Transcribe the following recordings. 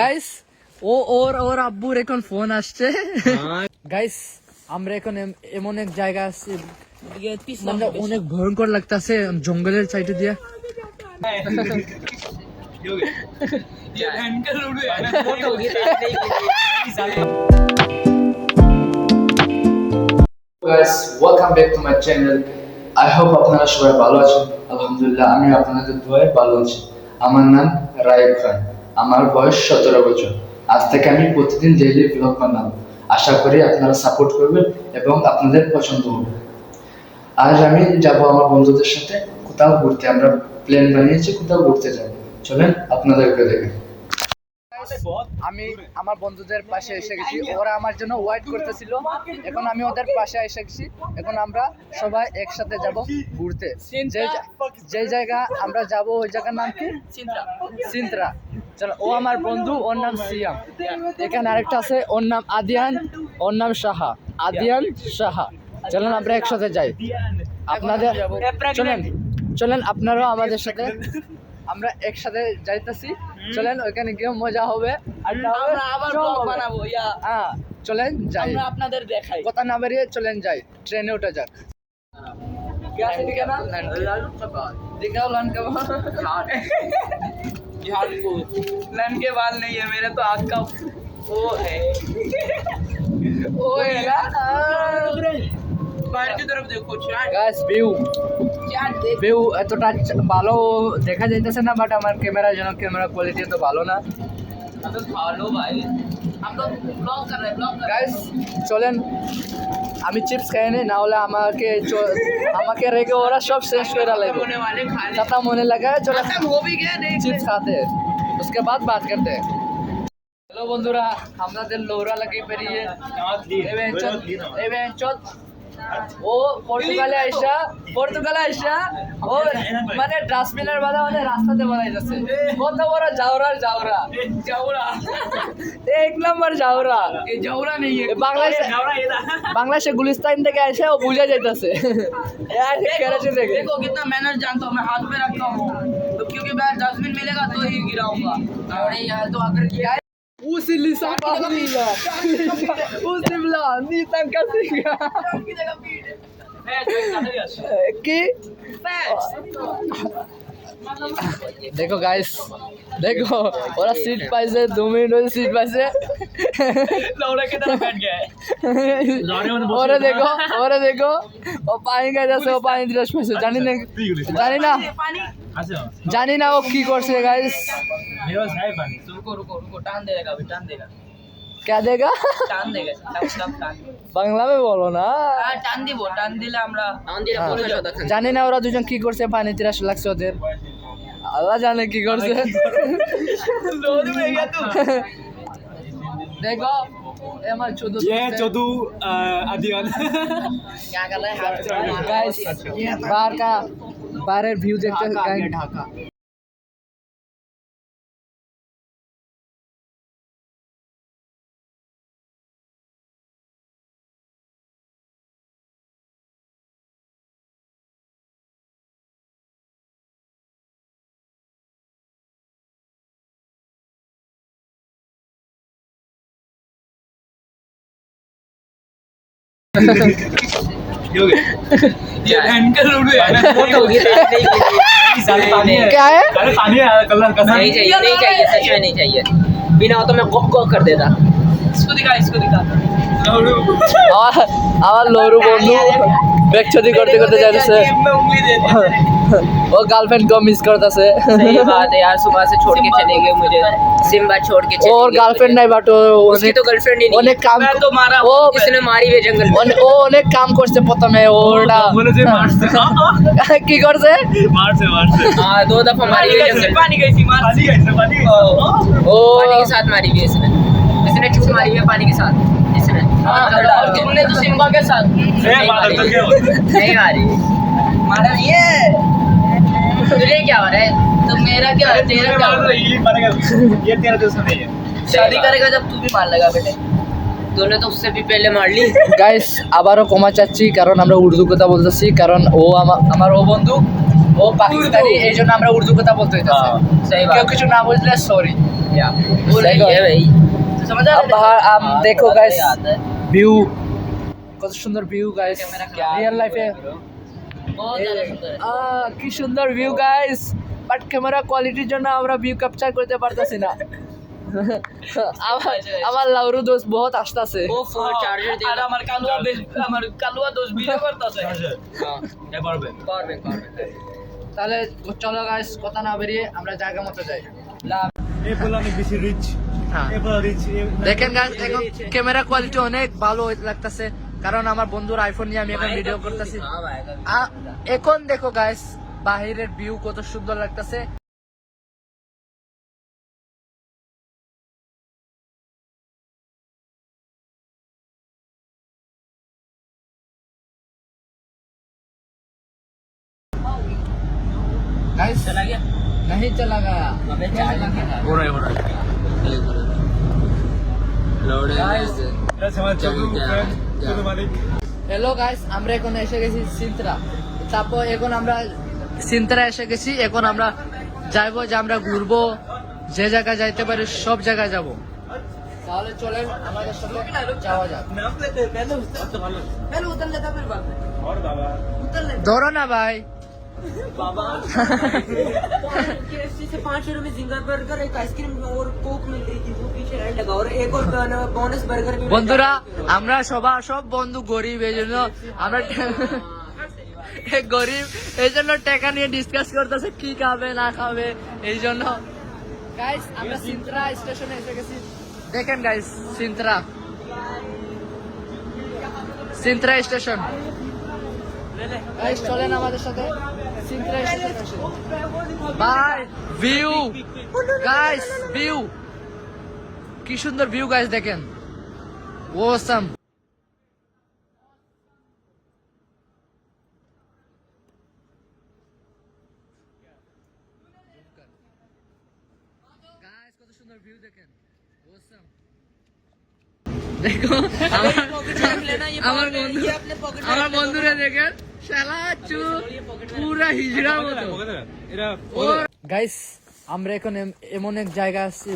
Guys ও ওর ওর আব্বুর এখন phone আসছে। গাইস আমরা এখন এমন এক জায়গা আছি মানে অনেক ভয়ঙ্কর লাগতেছে জঙ্গলের সাইডে দিয়ে। Guys welcome back to my channel I hope আপনারা সবাই ভালো আছেন। আলহামদুলিল্লাহ আমি আপনাদের দোয়ায় ভালো আছি। আমার নাম রায়ব খান। আমার বয়স সতেরো বছর। আজ থেকে আমি প্রতিদিন ডেইলি ব্লগ বানাবো। আশা করি আপনারা সাপোর্ট করবেন এবং আপনাদের পছন্দ হবে। আজ আমি যাব আমার বন্ধুদের সাথে, কোথাও ঘুরতে। আমরা প্ল্যান বানিয়েছি কোথাও ঘুরতে যাব। চলেন আপনাদেরকে দেখে। আমি আমার বন্ধুদের পাশে এসে গেছি। ওরা আমার জন্য ওয়েট করতেছিল। এখন আমি ওদের পাশে এসে গেছি। এখন আমরা সবাই একসাথে যাব ঘুরতে। যে জায়গা আমরা যাব ওই জায়গার নাম কি? সিন্ত্রা চলো ও আমার বন্ধু ওর নাম সিয়াম। এখানে আরেকটা আছে ওর নাম আদিয়ান ওর নাম সাহা। আদিয়ান সাহা। চলেন আমরা একসাথে যাই। আপনাদের চলেন চলেন আপনারাও আমাদের সাথে আমরা একসাথে যাইতেছি। চলেন ওইখানে গিয়ে মজা হবে আড্ডা হবে, আমরা আবার সব ব্লগ হবে। বানাবো ইয়া হ্যাঁ চলেন যাই আমরা আপনাদের দেখাই কথা না বেরিয়ে চলেন যাই ট্রেনে উঠে যাক कैसे दिखाना दिखाओ लन का झाड़ू लन के बाल नहीं है मेरे तो आग का वो है ओ है ना बाहर की तरफ देखो चाट গাইস ভিউ चाट देख ভিউ এতটা ভালো দেখা যাইতেছে না বাট আমার ক্যামেরার জন্য ক্যামেরা কোয়ালিটি তো ভালো না अब तो खा लो भाई हम लोग ब्लॉग कर रहे हैं ब्लॉग कर रहे গাইস চলেন আমি চিপস খাই নি না হলে আমাকে চ- আমাকে রেখে ওরা সব শেষ করে हैं লাগবে होने वाले खा ले खत्म होने लगा है चलो खत्म हो भी गया देख চিপস খাতে उसके बाद बात करते हैं হ্যালো বন্ধুরা আমাদের লোরা লাগিয়ে পেরিয়ে এবেন চল এবেন চল ও পর্তুগালে আইসা পর্তুগালে আইসা ও মানে ডাস্টবিনের বাধা মানে রাস্তাতে বানাইতেছে কত বড় জাউরার জাউরা जाऊरा এক নম্বর জাউরা ये जाऊरा नहीं है বাংলাদেশে বাংলাদেশে গুলিস্তান থেকে আইসা ও বুঝে যাইতেছে কেরাচি থেকে देखो कितना मैनर जानता हूँ मैं हाथ में रखता हूँ तो क्योंकि मैं डस्टबिन मिलेगा तो ही गिराऊंगा और यार तो अगर गिरा Usili sa pamilya. Usimla, nitan kasi nga. কি দেখো গাইস দেখো ওরা সিট পাইছে দু মিনিট সিট পাইছে জানি না ও কি করছে গাইস বাংলাবে বলো না জানি না ওরা দুজন কি করছে পানি তিরাস লাগছে ওদের আল্লাহ জানে কি করছে देखो ये हमारा चोदू ये चोदू आदिवान क्या कर रहा है गाइस बाहर का बाहर व्यू देखते हैं ढाका। ये क्या है? नहीं चाहिए नहीं चाहिए बिना तो मैं गप गप कर देता। इसको दिखा इसको दिखा। आवाज़ लोरू बोल। दूँ छोटी करते तो करते जा रहे से। उंगली देते दी ও গার্লফ্রেন্ড কো মিস করতেছে सही बात है यार सुबह से छोड़ के चले गए मुझे सिम्बा छोड़ के चले ওর गए গার্লফ্রেন্ড নাই বাট ও उसकी অনেক तो गर्लफ्रेंड ही नहीं অনেক কাম मैं तो मारा ও इसने मारी हुई जंगल में অনে- ও অনেক কাম করছে প্রথমে ওটা बोले थे मार्च से কি করছে मार्च से मार्च से हाँ दो दफा मारी पानी हुई कैसी जंगल पानी कैसी मार पानी कैसे पानी ও पानी के साथ मारी हुई है इसने इसने चूस मारी हुई है पानी के साथ इसने और तुमने तो सिम्बा के साथ ए बादल तो क्या हो नहीं मारी मारा नहीं है तुझे क्या हो रहा है तो मेरा क्या है तेरा क्या हो रहा है? ये मारेगा ये तेरा दोस्त नहीं है शादी करेगा जब तू भी मार लगा बेटे तूने तो उससे भी पहले मार ली গাইস আবারও ক্ষমা চাচ্ছি কারণ আমরা উর্দু কথা বলতেছি কারণ ও আমা- আমার ও বন্ধু ও পাকিস্তানি এই জন্য আমরা উর্দু কথা বলতে হইতেছে হ্যাঁ, सही কেউ बात কিছু না বুঝলে সরি क्या बोल रही सही है है भाई तो समझ आ अब बाहर आप देखो गाइस आता है ভিউ কত সুন্দর ভিউ গাইস রিয়েল লাইফে কি সুন্দর ভিউ গাইস বাট ক্যামেরা কোয়ালিটির জন্য আমরা ভিউ ক্যাপচার করতে পারতেছি না আমার লাউরু দোষ বহুত আসতেছে তাহলে চলো গাইস কথা না বেরিয়ে আমরা জায়গা মতো যাই। হ্যাঁ। দেখেন গাছ এখন ক্যামেরা কোয়ালিটি অনেক ভালো লাগতেছে। কারণ আমার বন্ধুর আইফোন নিয়ে আমি এখন ভিডিও করতেছি हाँ भाई আ- এখন দেখো গাইস বাহিরের ভিউ কত সুন্দর লাগতেছে गाइस चला गया नहीं चला गया हमें चार्ज हो रहा है हो रहा है হ্যালো গাইস আমরা এখন এসে গেছি সিন্তরা তারপর এখন আমরা সিন্তরা এসে গেছি। এখন আমরা যাইব যে আমরা ঘুরবো। যে জায়গায় যাইতে পারি সব জায়গায় যাব। তাহলে চলেন আমাদের সঙ্গে যাওয়া যাক। ধরো না ভাই। बाबा केएफसी से पाँच यूरो में जिंगर बर्गर एक आइसक्रीम और कोक मिल रही थी वो पीछे रेड लगा और एक और बोनस बर्गर भी मिल বন্ধুরা আমরা সবার সব বন্ধু গরিব এই জন্য আমরা এই গরিব এই জন্য টাকা নিয়ে ডিসকাস করতেছে কি খাবে না খাবে এই জন্য গাইস আমরা সিন্ত্রা স্টেশনে এসে গেছি দেখেন guys Sintra Sintra station guys চলেন আমাদের সাথে সিন্ত্রা station by view guys view কি সুন্দর ভিউ গাইস দেখেন ওসাম গাইস কত সুন্দর ভিউ দেখেন ওসাম দেখো আমার আমার বন্ধু আমার বন্ধুরা দেখেন গাইস আমরা এখন এমন এক জায়গা আছি।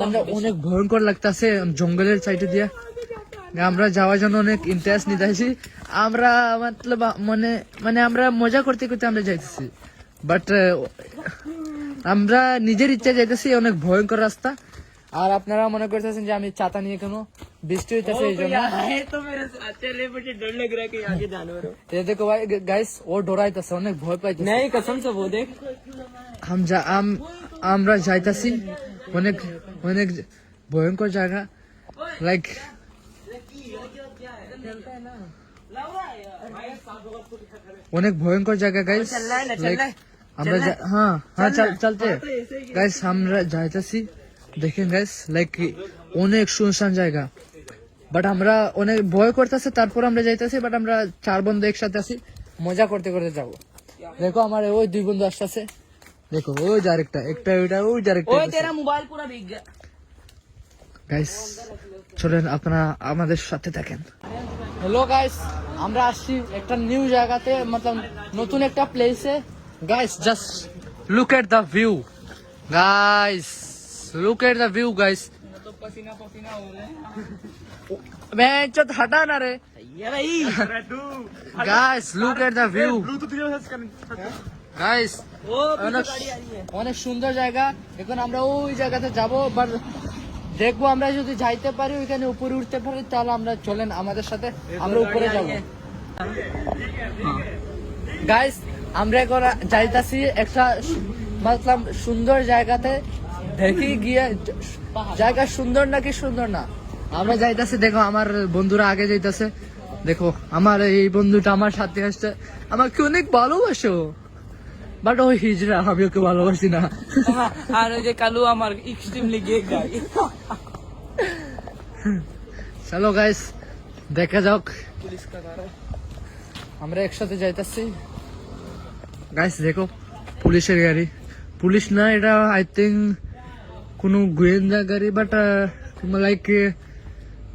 মানে অনেক ভয়ঙ্কর লাগতেছে জঙ্গলের সাইডে দিয়ে। আমরা যাওয়ার জন্য অনেক ইন্টারেস্ট নিতেছি আমরা মতলব মানে মানে আমরা মজা করতে করতে আমরা যাইতেছি। বাট আমরা নিজের ইচ্ছা যাইতেছি অনেক ভয়ঙ্কর রাস্তা। আর আপনারা মনে করতেছেন যে আমি ছাতা নিয়ে কেন বৃষ্টি হইতেছে এই জন্য দেখো ভাই গাইস ও ডরাইতেছে অনেক ভয় পাইতেছে নেই কসম সে ও দেখ আম আম আমরা যাইতাছি অনেক অনেক ভয়ঙ্কর জায়গা লাইক অনেক ভয়ঙ্কর জায়গা গাইস লাইক আমরা হ্যাঁ হ্যাঁ চলতে গাইস আমরা যাইতাছি দেখেন গাইস লাইক অনেক শুনশান জায়গা। বাট আমরা অনেক ভয় করতেছে তারপর আমরা যাইতেছি বাট আমরা চার বন্ধু একসাথে আছি মজা করতে করতে যাব। দেখো আমার ওই দুই বন্ধু আসতেছে। দেখো ওই যার একটা একটা ওইটা ওই যার একটা ওই তেরা মোবাইল পুরা বিগ গাইস চলেন আপনারা আমাদের সাথে থাকেন। হ্যালো গাইস আমরা আসছি একটা নিউ জায়গাতে মতলব নতুন একটা প্লেসে guys just look at the view guys look at the view guys मैं चत हटा ना रे ये भाई guys look at the view Bluetooth দিয়ে সার্চ করেন গাইস ओ অনেক অনেক সুন্দর জায়গা এখন আমরা ওই জায়গাতে যাব বাট দেখবো আমরা যদি যাইতে পারি ওইখানে উপরে উঠতে পারি তাহলে আমরা চলেন আমাদের সাথে আমরা উপরে যাব গাইস আমরা এখন যাইতাছি একটা মতলব সুন্দর জায়গাতে দেখি গিয়া জায়গা সুন্দর নাকি সুন্দর না? আমরা যাইতাছি দেখো আমার বন্ধুরা আগে যাইতাছে। দেখো আমার এই বন্ধুটা আমার সাথে আসছে। আমাকে অনেক ভালোবাসো বাট ওই হিজড়া আমি ওকে ভালোবাসি না। আর ওই যে কালু আমার এক্সট্রিমলি গে গাই চলো গাইস দেখা যাক। আমরা একসাথে যাইতাছি। গাইস দেখো পুলিশের গাড়ি। পুলিশ না এটা আই থিঙ্ক কোনো গোয়েন্দা গাড়ি বাট লাইক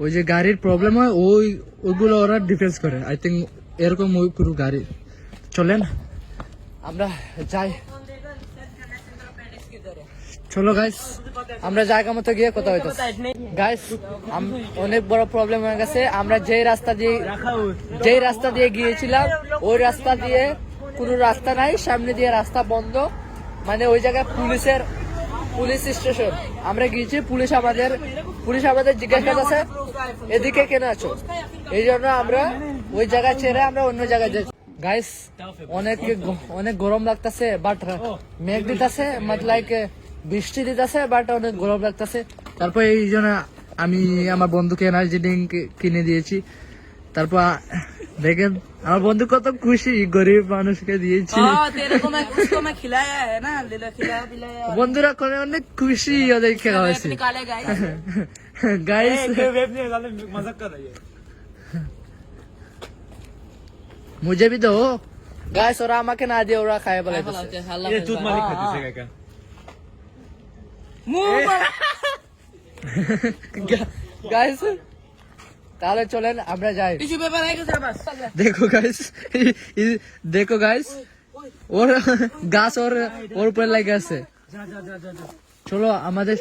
ওই যে গাড়ির প্রবলেম হয়, ওই, ওইগুলো ওরা ডিফেন্স করে। আই থিঙ্ক এরকম ওই কোনো গাড়ি। চলেন, আমরা যাই। চলো গাইস আমরা জায়গা মতো গিয়ে কথা হইতেছে গাইস অনেক বড় প্রবলেম হয়ে গেছে। আমরা যেই রাস্তা দিয়ে, যেই রাস্তা দিয়ে গিয়েছিলাম, ওই রাস্তা দিয়ে কোনো রাস্তা নাই, সামনে দিয়ে রাস্তা বন্ধ। মানে ওই জায়গায় পুলিশের পুলিশ স্টেশন। আমরা গিয়েছি পুলিশ আমাদের পুলিশ আমাদের জিজ্ঞাসা করতেছে এদিকে কেন আছো? এই জন্য আমরা ওই জায়গা ছেড়ে আমরা অন্য জায়গায় যাচ্ছি। গাইস অনেক অনেক গরম লাগতেছে বাট মেঘ দিতেছে মানে লাইক বৃষ্টি দিতেছে বাট অনেক গরম লাগতেছে। তারপর এই জন্য আমি আমার বন্ধুকে এনার্জি ড্রিঙ্ক কিনে দিয়েছি। তারপর দেখেন আমার বন্ধু কত খুশি গরিব মানুষকে দিয়েছি। বন্ধুরা করে অনেক খুশি ওদের খেলা হয়েছে। গাইস ওরা আমাকে না দিয়ে ওরা খায় বলে গাইস তাহলে চলেন আমরা যাই टिश्यू पेपर है किसी के पास देखो गाइस देखो गाइस और গাছ ওর ওর উপরে লেগে আছে চলো আমাদের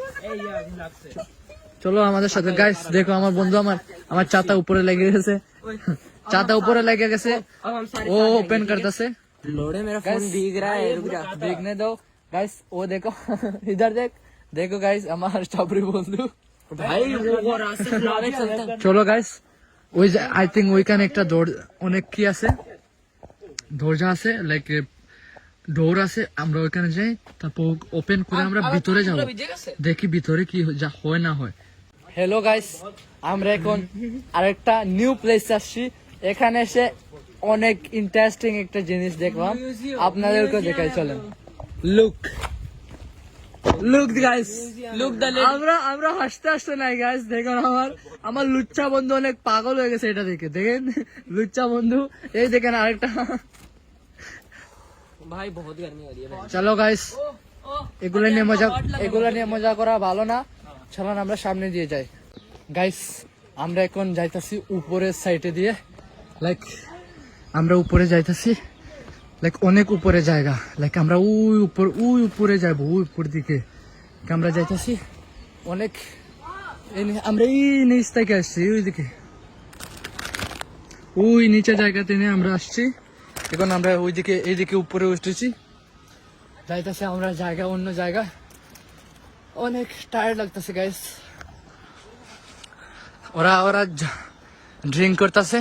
চলো আমাদের সাথে গাইস দেখো আমার বন্ধু আমার আমার চাতা উপরে লেগে গেছে চাতা উপরে লেগে গেছে ও ওপেন করতেছে लोड़े मेरा फोन भीग रहा है रुक जा देखने दो गाइस वो देखो इधर देख देखो गाइस আমার চাপড়ি বন্ধু भाई চলো গাইস ওই আই থিঙ্ক ওইখানে একটা অনেক কি আছে? দরজা আছে লাইক ডোর আছে আমরা ওইখানে যাই তারপর ওপেন করে আমরা ভিতরে যাব। দেখি ভিতরে কি যা হয় না হয়। হ্যালো গাইস আমরা এখন আরেকটা নিউ প্লেস আসছি। এখানে এসে অনেক ইন্টারেস্টিং একটা জিনিস দেখলাম। আপনাদেরকে দেখাই চলেন। Look look guys look the আমরা আমরা হাসতে হাসতে নাই গাইস দেখুন আমার আমার লুচ্চা বন্ধু অনেক পাগল হয়ে গেছে এটা দেখে। দেখেন লুচ্চা বন্ধু। এই দেখেন আরেকটা। ভাই বহুত গরমি হয়ে চলো গাইস এগুলা নিয়ে মজা এগুলা নিয়ে মজা করা ভালো না। চলো আমরা সামনে দিয়ে যাই। গাইস আমরা এখন যাইতাছি উপরের সাইডে দিয়ে। লাইক আমরা উপরে যাইতাছি। লাইক অনেক উপরে জায়গা। লাইক আমরা ওই উপর, ওই উপরে যাব ওই উপর দিকে। আমরা যাইতাছি অনেক আমরা এই নিচ থেকে আসছি ওইদিকে ওই নিচে জায়গাতে নিয়ে আমরা আসছি। এখন আমরা ওইদিকে এইদিকে উপরে উঠেছি যাইতেছে আমরা জায়গা, অন্য জায়গা। অনেক টায়ার্ড লাগতেছে গাইস ওরা ওরা ড্রিঙ্ক করতেছে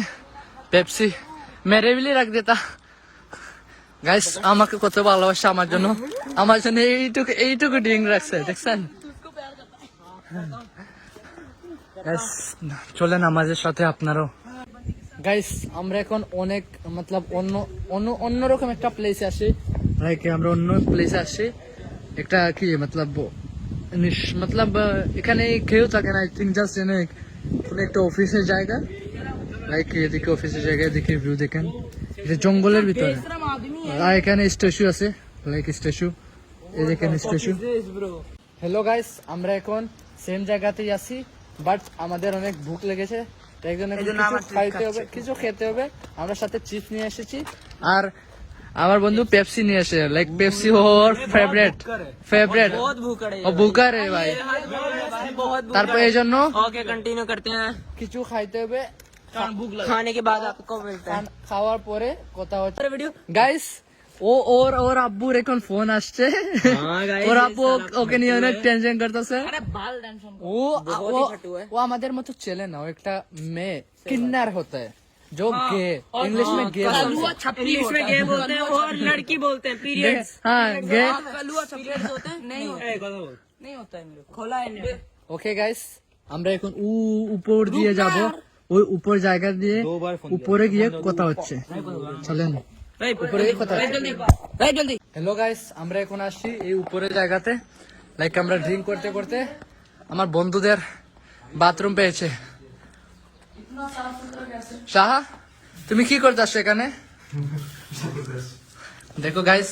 পেপসি মেরে বিলি রাখ দেতা গাইস আমাকে কত ভালোবাসে আমার জন্য। আমার জন্য এইটুকু এইটুকু ড্রিঙ্ক রাখছে, দেখছেন? চলেন আমাদের সাথে আপনারও। গাইস আমরা এখন অনেক মতলব অন্য অন্য, অন্যরকম একটা প্লেসে আসি। লাইক আমরা অন্য প্লেসে আসি। একটা কি মতলব মতলব এখানে কেউ থাকে না আই থিঙ্ক জাস্ট এনে একটা অফিসের জায়গা। লাইক এদিকে অফিসের জায়গা এদিকে ভিউ দেখেন। এটা জঙ্গলের ভিতরে। আর এখানে স্ট্যাচু আছে লাইক স্ট্যাচু। এই এখানে স্ট্যাচু। হ্যালো গাইস আমরা এখন সেম জায়গাতেই আছি বাট আমাদের অনেক ভুক লেগেছে তাই জন্য খাইতে হবে কিছু খেতে হবে। আমরা সাথে চিপস নিয়ে এসেছি আর আমার বন্ধু পেপসি নিয়ে আসে লাইক পেপসি ফেভারিট ভাই। তারপর এই জন্য কন্টিনিউ কিছু খাইতে হবে। खाने के बाद आपको मिलते हैं খান- খাওয়ার পরে কথা হচ্ছে वीडियो গাইস ও ওর ওর আব্বুর এখন ফোন আসছে হ্যাঁ, guys, ওর আব্বু ও- ওকে নিয়ে অনেক টেনশন করতেছে ও ও ও আমাদের মতো ছেলে না ও একটা মেয়ে কিন্নার হতে जो गे इंग्लिश में गे इंग्लिश में गे बोलते हैं और लड़की बोलते हैं पीरियड्स हाँ गे कलुआ चॉकलेट होते हैं नहीं होता नहीं होता है मेरे को खोला है मैंने ওকে গাইস আমরা এখন উ উপর দিয়ে যাব ওই উপর জায়গা দিয়ে উপরে গিয়ে কথা হচ্ছে। চলেন। হ্যালো গাইস আমরা এখন আসছি এই উপরে জায়গাতে। লাইক আমরা ড্রিঙ্ক করতে করতে আমার বন্ধুদের বাথরুম পেয়েছে। সাহা তুমি কি করতে আসছো এখানে? দেখো গাইস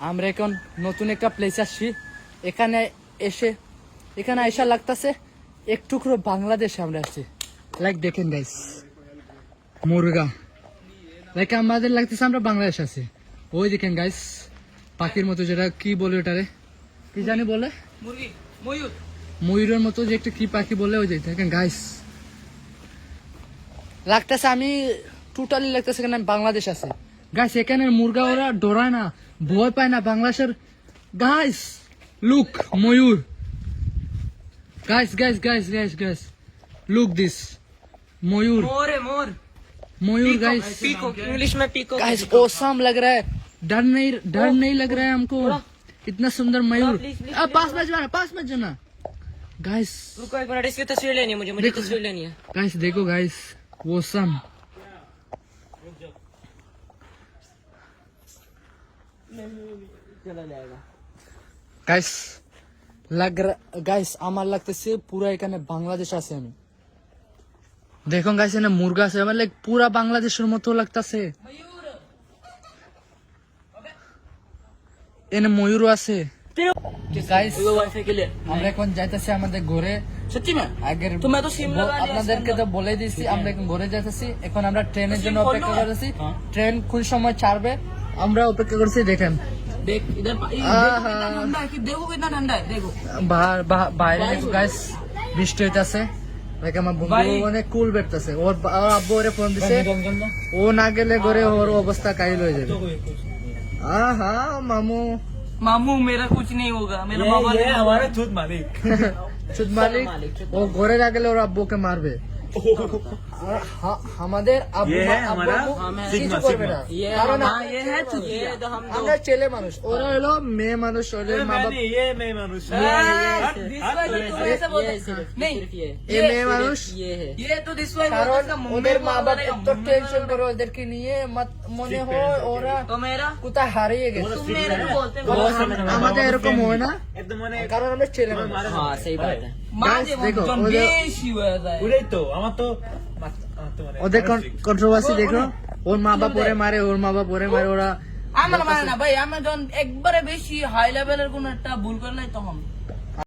আমরা এখন নতুন একটা প্লেস আসছি। এখানে এসে এখানে আইসা লাগতেছে এক টুকরো বাংলাদেশে আমরা আসছি। লাইক দেখেন গাইস মুরগা। লাইক আমাদের লাগতেছে আমরা বাংলাদেশ আছি। ওই দেখেন গাইস পাখির মতো যেটা কি বলে ওটারে? কি জানি বলে? ময়ূরের মতো যে একটা কি পাখি বলে ওই যে দেখেন গাইস লাগতেছে আমি টোটালি লাগতেছে কেন আমি বাংলাদেশ আছে। গাইস এখানে মুরগা ওরা ডরায় না ভয় পায় না বাংলাদেশের guys look Mayur guys guys guys guys guys look this ময়ূর मोर है मोर मयूर गाइस पीको इंग्लिश में पीको गाइस ओसम लग रहा है डर नहीं डर नहीं लग रहा है हमको इतना सुंदर मयूर अब पास में जाना पास में जाना गाइस रुको एक मिनट इसकी तस्वीर लेनी है मुझे मुझे तस्वीर लेनी है गाइस देखो गाइस ओसम গাইস গাইস আমার লাগতেছে পুরা এখানে বাংলাদেশ আছে আমি। দেখুন গাইস এখানে মুরগা আছে আমার লাইক পুরা বাংলাদেশের মতো লাগতেছে। এনে ময়ূরও আছে। আমরা এখন যাইতেছি আমাদের ঘরে। আগের আপনাদেরকে তো বলে দিয়েছি আমরা এখন ঘরে যাইতেছি। এখন আমরা ট্রেনের জন্য অপেক্ষা করতেছি। ট্রেন কোন সময় ছাড়বে? আমরা অপেক্ষা করছি দেখেন देख इधर ये आहा। देखो कितना ठंडा है कि देखो कितना ठंडा है देखो বাহার বা- বাইরে দেখো গাইস বৃষ্টি হইতাছে লাইক আমার বন্ধু ভাই। অনেক কুল বেরতেছে ওর বা- ওর আব্বু ওরে ফোন দিছে ও না গেলে ঘরে ওর অবস্থা কাইল হয়ে যাবে আহা মামু मामू मेरा कुछ नहीं होगा मेरा ये, बाबा ये ने- हमारा खुद मालिक চুদ মালিক ও ঘরে না গেলে ওর আব্বুকে মারবে আর হা- হ্যাঁ, আমাদের আমরা ছেলে মানুষ। ওরা হলো মেয়ে মানুষ ওদের মা ওদের মা এত টেনশন ওদেরকে নিয়ে মনে হয় ওরা কোথায় হারিয়ে গেছে। আমাদের এরকম হয় না? কারণ আমরা ছেলে মানুষ। দেখো তো আমার তো ওদের কন্ট্রোভার্সি দেখো। ওর মা বাপ পরে মারে ওর মা বাপ ওরে মারে ওরা আমার মানে না ভাই আমি যখন একবারে বেশি হাই লেভেলের কোন একটা ভুল করে নাই তখন।